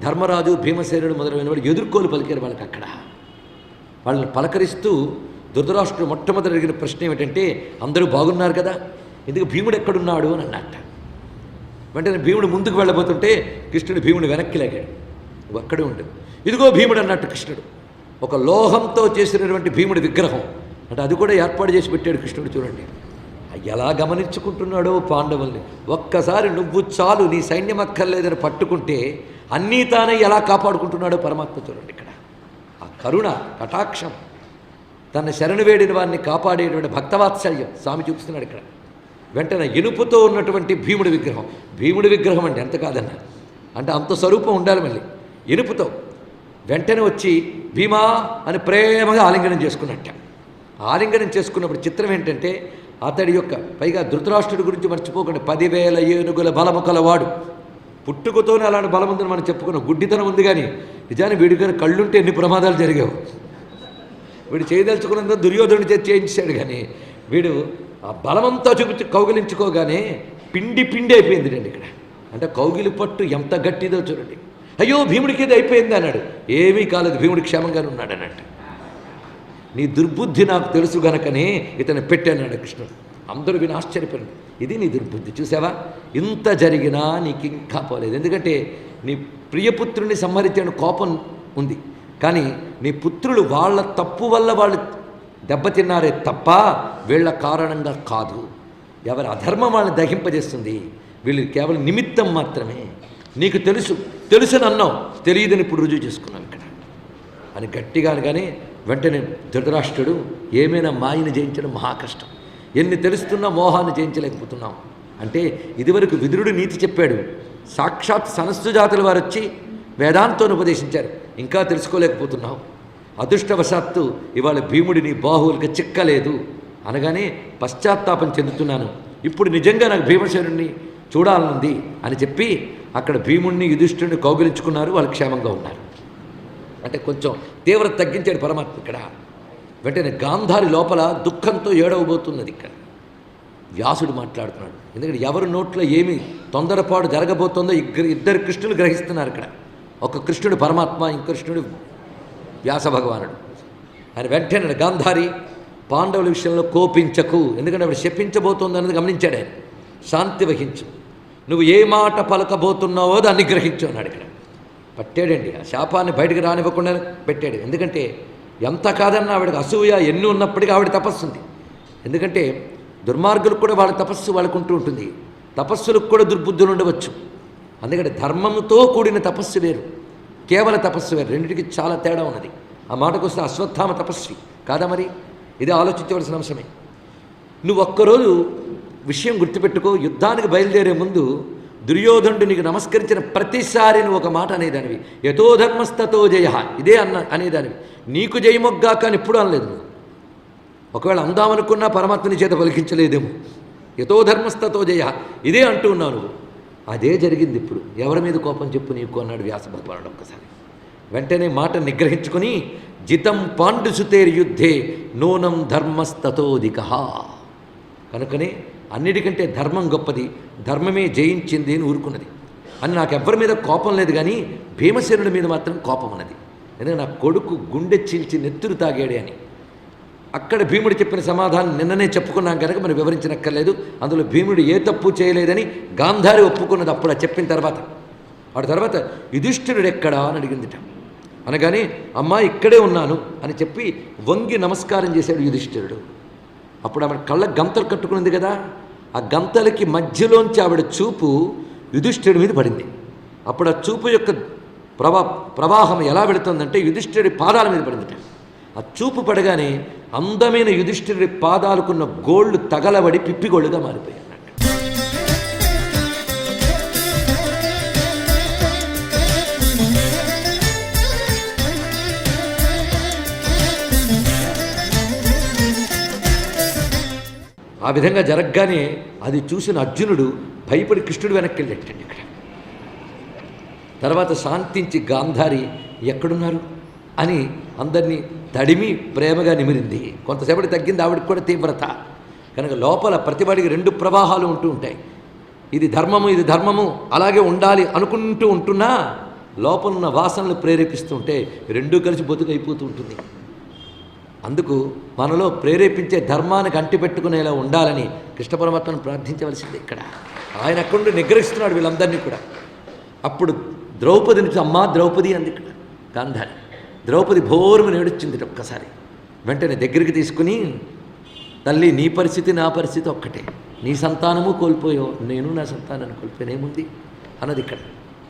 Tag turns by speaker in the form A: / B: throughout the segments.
A: ధర్మరాజు భీమసేనుడు మొదలైన వాడు ఎదుర్కోలు పలికారు వాళ్ళకి అక్కడ వాళ్ళని పలకరిస్తూ ధృతరాష్ట్రుడు మొట్టమొదటి అడిగిన ప్రశ్న ఏమిటంటే అందరూ బాగున్నారు కదా? ఎందుకు భీముడు ఎక్కడున్నాడు? అని అన్నట్ట. వెంటనే భీముడు ముందుకు వెళ్ళబోతుంటే కృష్ణుడు భీముడు వెనక్కి లాగాడు. అక్కడే ఉండు. ఇదిగో భీముడు అన్నట్టు కృష్ణుడు. ఒక లోహంతో చేసినటువంటి భీముడి విగ్రహం. అంటే అది కూడా ఏర్పాటు చేసి పెట్టాడు కృష్ణుడు చూడండి. ఎలా గమనించుకుంటున్నాడో పాండవుల్ని? ఒక్కసారి నువ్వు చాలు నీ సైన్యం అక్కర్లేదని పట్టుకుంటే అన్నీ తానే ఎలా కాపాడుకుంటున్నాడో పరమాత్మ చూడండి ఇక్కడ. ఆ కరుణ కటాక్షం తన శరణు వేడిన వారిని కాపాడేటువంటి భక్తవాత్సల్యం స్వామి చూపిస్తున్నాడు ఇక్కడ. వెంటనే ఇనుపుతో ఉన్నటువంటి భీముడి విగ్రహం. భీముడి విగ్రహం అంటే ఎంత కాదన్న? అంటే అంత స్వరూపం ఉండాలి మళ్ళీ. ఇనుపుతో. వెంటనే వచ్చి భీమా అని ప్రేమగా ఆలింగనం చేసుకున్నట్ట. ఆలింగనం చేసుకున్నప్పుడు చిత్రం ఏంటంటే అతడి యొక్క పైగా ధృతరాష్ట్రుడి గురించి మర్చిపోకండి. పదివేల ఏనుగుల బలము కలవాడు. పుట్టుకతోనే అలాంటి బలం ఉందని మనం చెప్పుకున్నాం. గుడ్డితనం ఉంది కానీ నిజాన్ని వీడి కానీ కళ్ళుంటే ఎన్ని ప్రమాదాలు జరిగావు? వీడు చేయదలుచుకున్నంత దుర్యోధనుడి చేతి చేయించాడు కానీ వీడు ఆ బలమంతా చూపించి కౌగిలించుకోగానే పిండి పిండి అయిపోయింది రండి ఇక్కడ. అంటే కౌగిలి పట్టు ఎంత గట్టిదో చూడండి. అయ్యో భీముడికి ఇది అయిపోయింది అన్నాడు. ఏమీ కాలేదు భీముడి క్షేమంగానే ఉన్నాడు అన్నట్టు నీ దుర్బుద్ధి నాకు తెలుసు గనకనే ఇతను పెట్టానాడు కృష్ణుడు. అందరూ విని ఆశ్చర్యపోయారు. ఇది నీ దుర్బుద్ధి చూసావా? ఇంత జరిగినా నీకు ఇంకా పోలేదు. ఎందుకంటే నీ ప్రియపుత్రుని సంహరించిన కోపం ఉంది. కానీ నీ పుత్రులు వాళ్ళ తప్పు వల్ల వాళ్ళు దెబ్బతిన్నారే తప్ప వీళ్ళ కారణంగా కాదు. ఎవరి అధర్మం వాళ్ళని దహింపజేస్తుంది. వీళ్ళు కేవలం నిమిత్తం మాత్రమే. నీకు తెలుసు తెలుసని అన్నావు. తెలియదని ఇప్పుడు రుజువు చేసుకున్నాం ఇక్కడ. అని గట్టిగా కానీ వెంటనే ధృతరాష్ట్రుడు ఏమైనా మాయని జయించడం మహా కష్టం. ఎన్ని తెలుస్తున్నా మోహాన్ని జయించలేకపోతున్నాం. అంటే ఇదివరకు విదురుడు నీతి చెప్పాడు. సాక్షాత్ సనస్సు జాతుల వారు వచ్చి వేదాంతాన్ని ఉపదేశించారు. ఇంకా తెలుసుకోలేకపోతున్నావు. అదృష్టవశాత్తు ఇవాళ భీముడిని బాహువులకి చిక్కలేదు. అనగానే పశ్చాత్తాపం చెందుతున్నాను. ఇప్పుడు నిజంగా నాకు భీమసేనుడిని చూడాలనుంది అని చెప్పి అక్కడ భీముడిని యుధిష్ఠుడిని కౌగిలించుకున్నారు. వాళ్ళు క్షేమంగా ఉన్నారు. అంటే కొంచెం తీవ్రత తగ్గించాడు పరమాత్మ ఇక్కడ. వెంటనే గాంధారి లోపల దుఃఖంతో ఏడవబోతున్నది ఇక్కడ. వ్యాసుడు మాట్లాడుతున్నాడు. ఎందుకంటే ఎవరి నోట్లో ఏమి తొందరపాటు జరగబోతుందో ఇద్దరు ఇద్దరు కృష్ణులు గ్రహిస్తున్నారు ఇక్కడ. ఒక కృష్ణుడు పరమాత్మ ఇంకో కృష్ణుడు వ్యాస భగవానుడు. ఆయన వెంటనే గాంధారి పాండవుల విషయంలో కోపించకు. ఎందుకంటే ఆవిడ శపించబోతుంది అనేది గమనించాడు ఆయన. శాంతి వహించు. నువ్వు ఏ మాట పలకబోతున్నావో దాన్ని గ్రహించు అన్నాడు ఇక్కడ. పట్టాడండి. ఆ శాపాన్ని బయటకు రానివ్వకుండా పెట్టాడు. ఎందుకంటే ఎంత కాదన్నా ఆవిడకి అసూయ ఎన్ని ఉన్నప్పటికీ ఆవిడ తపస్సుంది. ఎందుకంటే దుర్మార్గులకు కూడా వాళ్ళ తపస్సు వాళ్ళకు ఉంటూ ఉంటుంది. తపస్సులకు కూడా దుర్బుద్ధులు ఉండవచ్చు. అందుకని ధర్మంతో కూడిన తపస్సు వేరు. కేవల తపస్సు వేరు. రెండింటికి చాలా తేడా ఉన్నది. ఆ మాటకు వస్తే అశ్వత్థామ తపస్వి. కాదా మరి? ఇది ఆలోచించవలసిన అంశమే. నువ్వు ఒక్కరోజు విషయం గుర్తుపెట్టుకో. యుద్ధానికి బయలుదేరే ముందు దుర్యోధనుడు నీకు నమస్కరించిన ప్రతిసారి నువ్వు ఒక మాట అనేదానివి. యథో ధర్మస్తతో జయ. ఇదే అన్న అనేదానివి. నీకు జయమొగ్గా కానీ ఎప్పుడు అనలేదు నువ్వు. ఒకవేళ అందామనుకున్నా పరమాత్మని చేత పలికించలేదేమో. యథో ధర్మస్తతో జయ. ఇదే అంటూ ఉన్నావు నువ్వు. అదే జరిగింది ఇప్పుడు. ఎవరి మీద కోపం చెప్పు నీకు అన్నాడు వ్యాస భగవానుడు ఒక్కసారి. వెంటనే మాట నిగ్రహించుకుని జితం పాండుసుతేర్ యుద్ధే నూనం ధర్మస్తతోధిక కనుకనే అన్నిటికంటే ధర్మం గొప్పది. ధర్మమే జయించింది అని ఊరుకున్నది. అని నాకు ఎవ్వరి మీద కోపం లేదు కానీ భీమసేనుడి మీద మాత్రం కోపం ఉన్నది. ఎందుకంటే నా కొడుకు గుండె చీల్చి నెత్తురు తాగాడే అని. అక్కడ భీముడు చెప్పిన సమాధానం నిన్ననే చెప్పుకున్నాం కనుక మనం వివరించనక్కర్లేదు. అందులో భీముడు ఏ తప్పు చేయలేదని గాంధారి ఒప్పుకున్నది అప్పుడు చెప్పిన తర్వాత. వాడి తర్వాత యుధిష్ఠిరుడు ఎక్కడా? అని అడిగిందిట. అనగానే అమ్మా ఇక్కడే ఉన్నాను అని చెప్పి వంగి నమస్కారం చేశాడు యుధిష్ఠిరుడు. అప్పుడు ఆమె కళ్ళ గంతలు కట్టుకున్నది కదా. ఆ గంతలకి మధ్యలోంచి ఆవిడ చూపు యుధిష్ఠిరుడి మీద పడింది. అప్పుడు ఆ చూపు యొక్క ప్రవా ప్రవాహం ఎలా వెళుతుందంటే యుధిష్ఠిరుడి పాదాల మీద పడింది ఆ చూపు పడగానే అందమైన యుధిష్ఠిరుడి పాదాలకున్న గోళ్ళు తగలబడి పిప్పిగోళ్ళుగా మారిపోయాయి. ఆ విధంగా జరగగానే అది చూసిన అర్జునుడు భయపడి కృష్ణుడు వెనక్కి వెళ్ళేటండి ఇక్కడ. తర్వాత శాంతించి గాంధారి ఎక్కడున్నారు? అని అందరినీ తడిమి ప్రేమగా నిమిరింది. కొంతసేపటి తగ్గింది ఆవిడకి కూడా తీవ్రత. కనుక లోపల ప్రతివాడికి రెండు ప్రవాహాలు ఉంటూ ఉంటాయి. ఇది ధర్మము ఇది ధర్మము అలాగే ఉండాలి అనుకుంటూ ఉంటున్నా లోపలున్న వాసనలు ప్రేరేపిస్తుంటే రెండూ కలిసి బతుకు అయిపోతూ ఉంటుంది. అందుకు మనలో ప్రేరేపించే ధర్మానికి అంటిపెట్టుకునేలా ఉండాలని కృష్ణ పరమాత్మను ప్రార్థించవలసింది ఇక్కడ. ఆయన అక్కడ నిగ్రహిస్తున్నాడు వీళ్ళందరినీ కూడా. అప్పుడు ద్రౌపదిని చూసి, అమ్మా ద్రౌపది అంది ఇక్కడ గాంధారి. ద్రౌపది భోరుము నేడుచ్చింది ఒక్కసారి. వెంటనే దగ్గరికి తీసుకుని తల్లి నీ పరిస్థితి నా పరిస్థితి ఒక్కటే. నీ సంతానము కోల్పోయో నేను నా సంతానాన్ని కోల్పోయినేముంది అన్నది ఇక్కడ.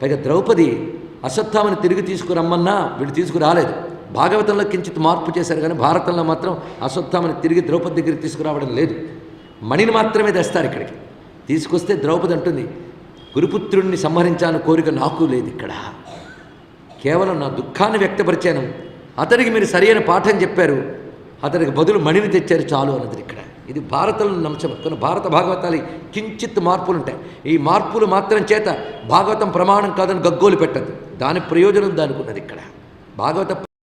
A: పైగా ద్రౌపది అశ్వత్థామని తిరిగి తీసుకురమ్మన్నా వీడు తీసుకురాలేదు. భాగవతంలో కించిత్ మార్పు చేశారు కానీ భారతంలో మాత్రం అశ్వత్థామని తిరిగి ద్రౌపది దగ్గరికి తీసుకురావడం లేదు. మణిని మాత్రమే తెస్తారు ఇక్కడికి. తీసుకొస్తే ద్రౌపది అంటుంది గురుపుత్రుణ్ణి సంహరించాలని కోరిక నాకు లేదు ఇక్కడ. కేవలం నా దుఃఖాన్ని వ్యక్తపరిచాను. అతనికి మీరు సరైన పాఠం చెప్పారు. అతనికి బదులు మణిని తెచ్చారు చాలు అన్నది ఇక్కడ. ఇది భారతంలో అంశం కొన్ని భారత భాగవతాలు కించిత్ మార్పులు ఉంటాయి. ఈ మార్పులు మాత్రం చేత భాగవతం ప్రమాణం కాదని గగ్గోలు పెట్టదు దాని ప్రయోజనం దానికి ఉన్నది ఇక్కడ. భాగవత